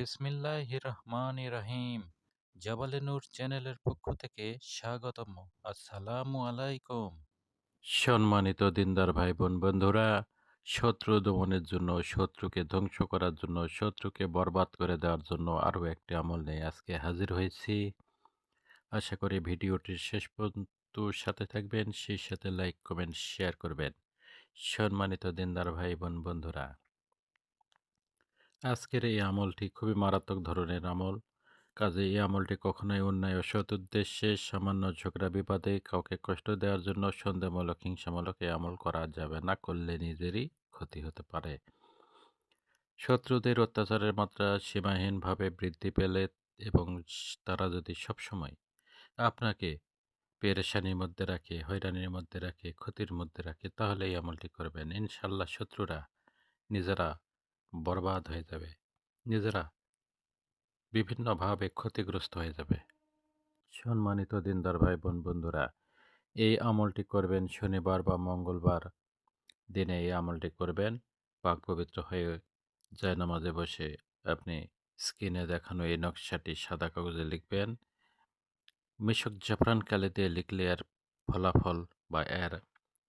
বিসমিল্লাহির রহমানির রহিম জাবালে নূর চ্যানেলের পক্ষ থেকে স্বাগতম। আসসালামু আলাইকুম। সম্মানিত দিনদার ভাই বোন বন্ধুরা, শত্রু দমনের জন্য, শত্রুকে ধ্বংস করার জন্য, শত্রুকে বরবাদ করে দেওয়ার জন্য আরও একটি আমল নিয়ে আজকে হাজির হয়েছি। আশা করি ভিডিওটির শেষ পর্যন্ত সাথে থাকবেন, সেই সাথে লাইক, কমেন্ট, শেয়ার করবেন। সম্মানিত দিনদার ভাই বোন বন্ধুরা আজকের এই আমলটি খুবই মারাত্মক ধরনের আমল। কাজে এই আমলটি কখনোই অন্যায় ও সৎ উদ্দেশ্যে সামান্য ঝগড়া বিবাদে কাউকে কষ্ট দেওয়ার জন্য সন্দেহমূলক, হিংসামূলক এই আমল করা যাবে না, করলে নিজেরই ক্ষতি হতে পারে। শত্রুদের অত্যাচারের মাত্রা সীমাহীনভাবে বৃদ্ধি পেলে এবং তারা যদি সবসময় আপনাকে পেরেশানির মধ্যে রাখে, হয়রানির মধ্যে রাখে, ক্ষতির মধ্যে রাখে, তাহলে এই আমলটি করবেন। ইনশাল্লাহ শত্রুরা নিজেরা বরবাদ হয়ে যাবে। নিজেরা বিভিন্নভাবে ক্ষতিগ্রস্ত হয়ে যাবে। সম্মানিত দিনদার ভাই বোন বন্ধুরা, এই আমলটি করবেন শনিবার বা মঙ্গলবার দিনে এই আমলটি করবেন। পাক পবিত্র হয়ে যায় নামাজে বসে আপনি স্ক্রিনে দেখানো এই নকশাটি সাদা কাগজে লিখবেন। মিশক জাফরান কালে দিয়ে লিখলে এর ফলাফল বা এর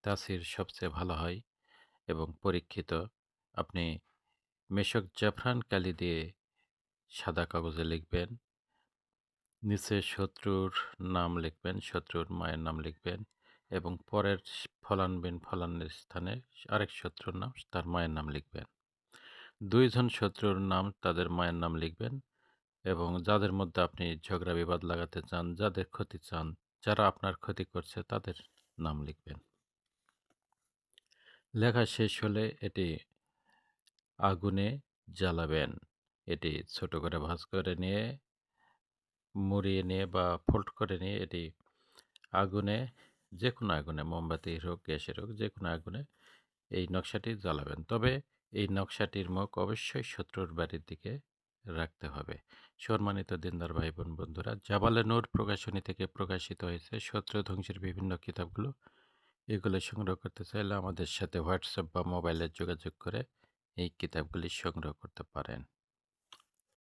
তাসির সবচেয়ে ভালো হয় এবং পরীক্ষিত। আপনি মেশক জাফরান কালি দিয়ে সাদা কাগজে লিখবেন। নিচে শত্রুর নাম লিখবেন, শত্রুর মায়ের নাম লিখবেন এবং পরের ফলান বিন ফলানের স্থানে আরেক শত্রুর নাম, তার মায়ের নাম লিখবেন। দুইজন শত্রুর নাম, তাদের মায়ের নাম লিখবেন এবং যাদের মধ্যে আপনি ঝগড়া বিবাদ লাগাতে চান, যাদের ক্ষতি চান, যারা আপনার ক্ষতি করছে, তাদের নাম লিখবেন। লেখা শেষ হলে এটি আগুনে জ্বালাবেন। এটি ছোট করে ভাঁজ করে নিয়ে, মুড়িয়ে নিয়ে বা ফোল্ড করে নিয়ে এটি আগুনে যে কোনো আগুনে মোমবাতির হোক, গ্যাসের হোক যে কোনো আগুনে এই নকশাটি জ্বালাবেন। তবে এই নকশাটির মুখ অবশ্যই শত্রুর বাড়ির দিকে রাখতে হবে। সম্মানিত দিনদার ভাই বোন বন্ধুরা, জাবালে নূর প্রকাশনী থেকে প্রকাশিত হয়েছে শত্রু ধ্বংসের বিভিন্ন কিতাবগুলো। এগুলো সংগ্রহ করতে চাইলে আমাদের সাথে হোয়াটসঅ্যাপ বা মোবাইলে যোগাযোগ করে এই কিতাবগুলি সংগ্রহ করতে পারেন।